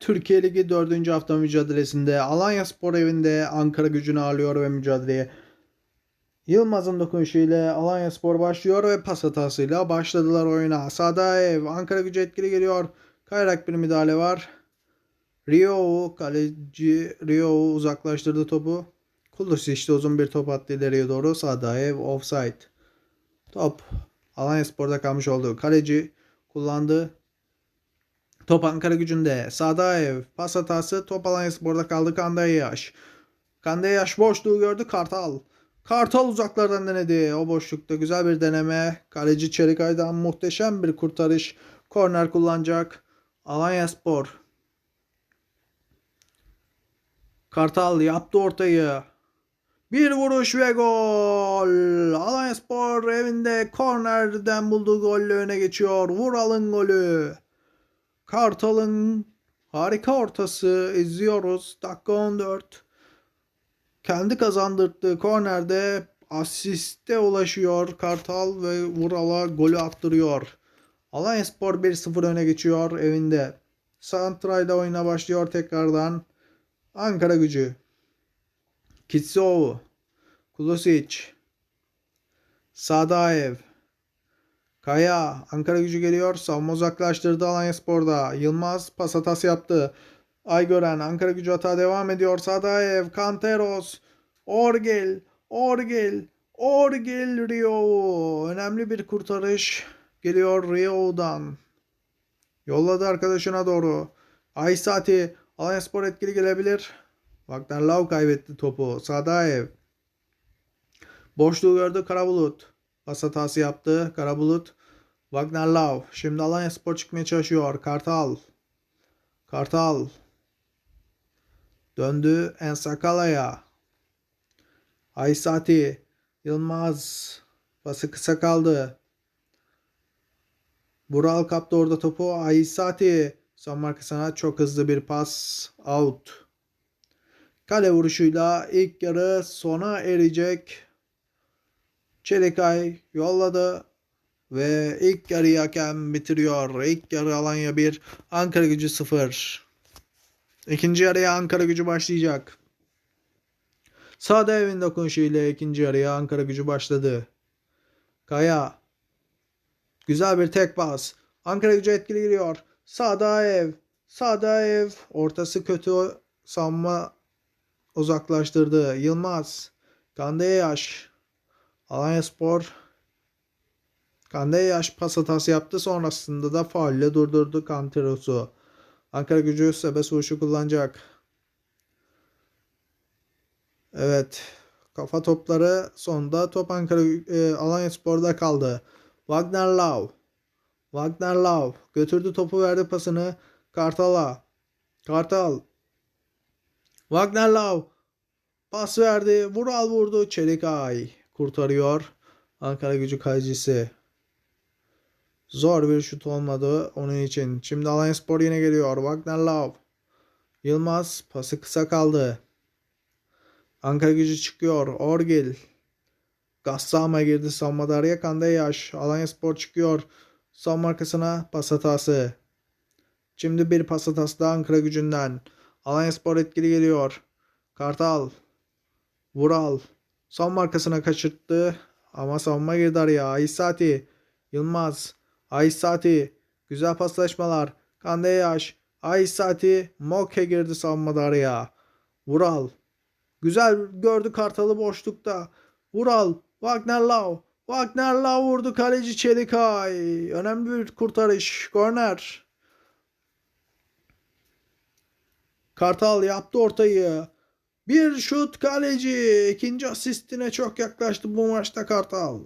Türkiye Ligi 4. hafta mücadelesinde Alanya Spor evinde Ankara gücünü ağırlıyor ve mücadeleye Yılmaz'ın dokunuşuyla Alanya Spor başlıyor ve pas hatasıyla başladılar oyuna. Sağda ev Ankara gücü etkili geliyor. Kayrak bir müdahale var. Rio kaleci Rio uzaklaştırdı topu. Kudüs işte uzun bir top attı ileriye doğru. Sağda ev offside. Top Alanya Spor'da kalmış oldu. Kaleci kullandı. Top Ankara gücünde. Sağda ev. Pas hatası. Top Alanya Spor'da kaldı. Kandayaş. Kandayaş boşluğu gördü. Kartal. Kartal uzaklardan denedi. O boşlukta güzel bir deneme. Kaleci Çelikay'dan muhteşem bir kurtarış. Korner kullanacak. Alanya Spor. Kartal yaptı ortayı. Bir vuruş ve gol. Alanyaspor evinde kornerden bulduğu golle öne geçiyor. Vural'ın golü. Kartal'ın harika ortası izliyoruz. Dakika 14. Kendi kazandırdığı kornerde asiste ulaşıyor Kartal ve Vural'a golü attırıyor. Alanyaspor 1-0 öne geçiyor evinde. Santray'da oyuna başlıyor tekrardan. Ankara gücü. Kitsov, Kulosic, Sadaev, Kaya, Ankara gücü geliyor. Savunma uzaklaştırdı Alanya Spor'da. Yılmaz pas hatası yaptı. Aygören, Ankara gücü hata devam ediyor. Sadaev, Kanteros, Orgel, Orgel, Orgel Rio. Önemli bir kurtarış geliyor Rio'dan. Yolladı arkadaşına doğru. Aysati, Alanya Spor etkili gelebilir. Wagner Lau kaybetti topu. Sadaev. Boşluğu gördü Karabulut. Pas hatası yaptı Karabulut. Wagner Lau. Şimdi Alanya Spor çıkmaya çalışıyor. Kartal. Kartal. Döndü Ensakala'ya. Aysati. Yılmaz. Pası kısa kaldı. Bural kaptı orada topu. Aysati. Son markasına çok hızlı bir pas. Out. Kale vuruşuyla ilk yarı sona erecek. Çelikay yolladı ve ilk yarıyı hakem bitiriyor. İlk yarı Alanya 1, Ankara gücü 0. İkinci yarıya Ankara gücü başlayacak. Sağda evin dokunuşuyla ikinci yarıya Ankara gücü başladı. Kaya. Güzel bir tek pas. Ankara gücü etkili giriyor. Sağda ev. Sağda ev. Ortası kötü savunma uzaklaştırdı. Yılmaz. Kandeyaş. Alanya Spor. Kandeyaş pas hatası yaptı. Sonrasında da faulle durdurdu Kanteros'u. Ankara gücü serbest vuruşu kullanacak. Evet. Kafa topları sonunda top Ankara e, Alanya Spor'da kaldı. Wagner Love. Wagner Love götürdü topu verdi pasını Kartal'a. Kartal Wagner Love pas verdi. Vural vurdu. Çelikay kurtarıyor. Ankara gücü kalecisi. Zor bir şut olmadı onun için. Şimdi Alanya Spor yine geliyor. Wagner Love. Yılmaz pası kısa kaldı. Ankara gücü çıkıyor. Orgil. Gassama girdi savunmada araya Kandayaş. Alanya Spor çıkıyor. Son markasına pas hatası. Şimdi bir pas hatası da Ankara gücünden. Alanya Spor etkili geliyor. Kartal. Vural. Son markasına kaçırttı. Ama savunma girdi araya. Aysati. Yılmaz. Aysati. Güzel paslaşmalar. Kandeyaş. Aysati. Moke girdi savunmada araya. Vural. Güzel gördü Kartal'ı boşlukta. Vural. Wagner Lau. Wagner Lau vurdu kaleci Çelikay. Önemli bir kurtarış. Korner. Kartal yaptı ortayı. Bir şut kaleci. İkinci asistine çok yaklaştı bu maçta Kartal.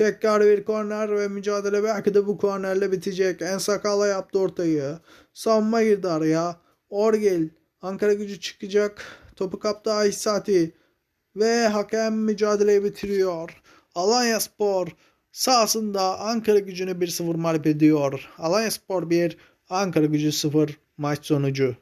Tekrar bir korner ve mücadele belki de bu kornerle bitecek. Ensakala yaptı ortayı. Savunma girdi araya. Orgel. Ankara gücü çıkacak. Topu kaptı Aysati. Ve hakem mücadeleyi bitiriyor. Alanya Spor sahasında Ankara gücünü 1-0 mağlup ediyor. Alanya Spor 1, Ankara gücü 0 maç sonucu.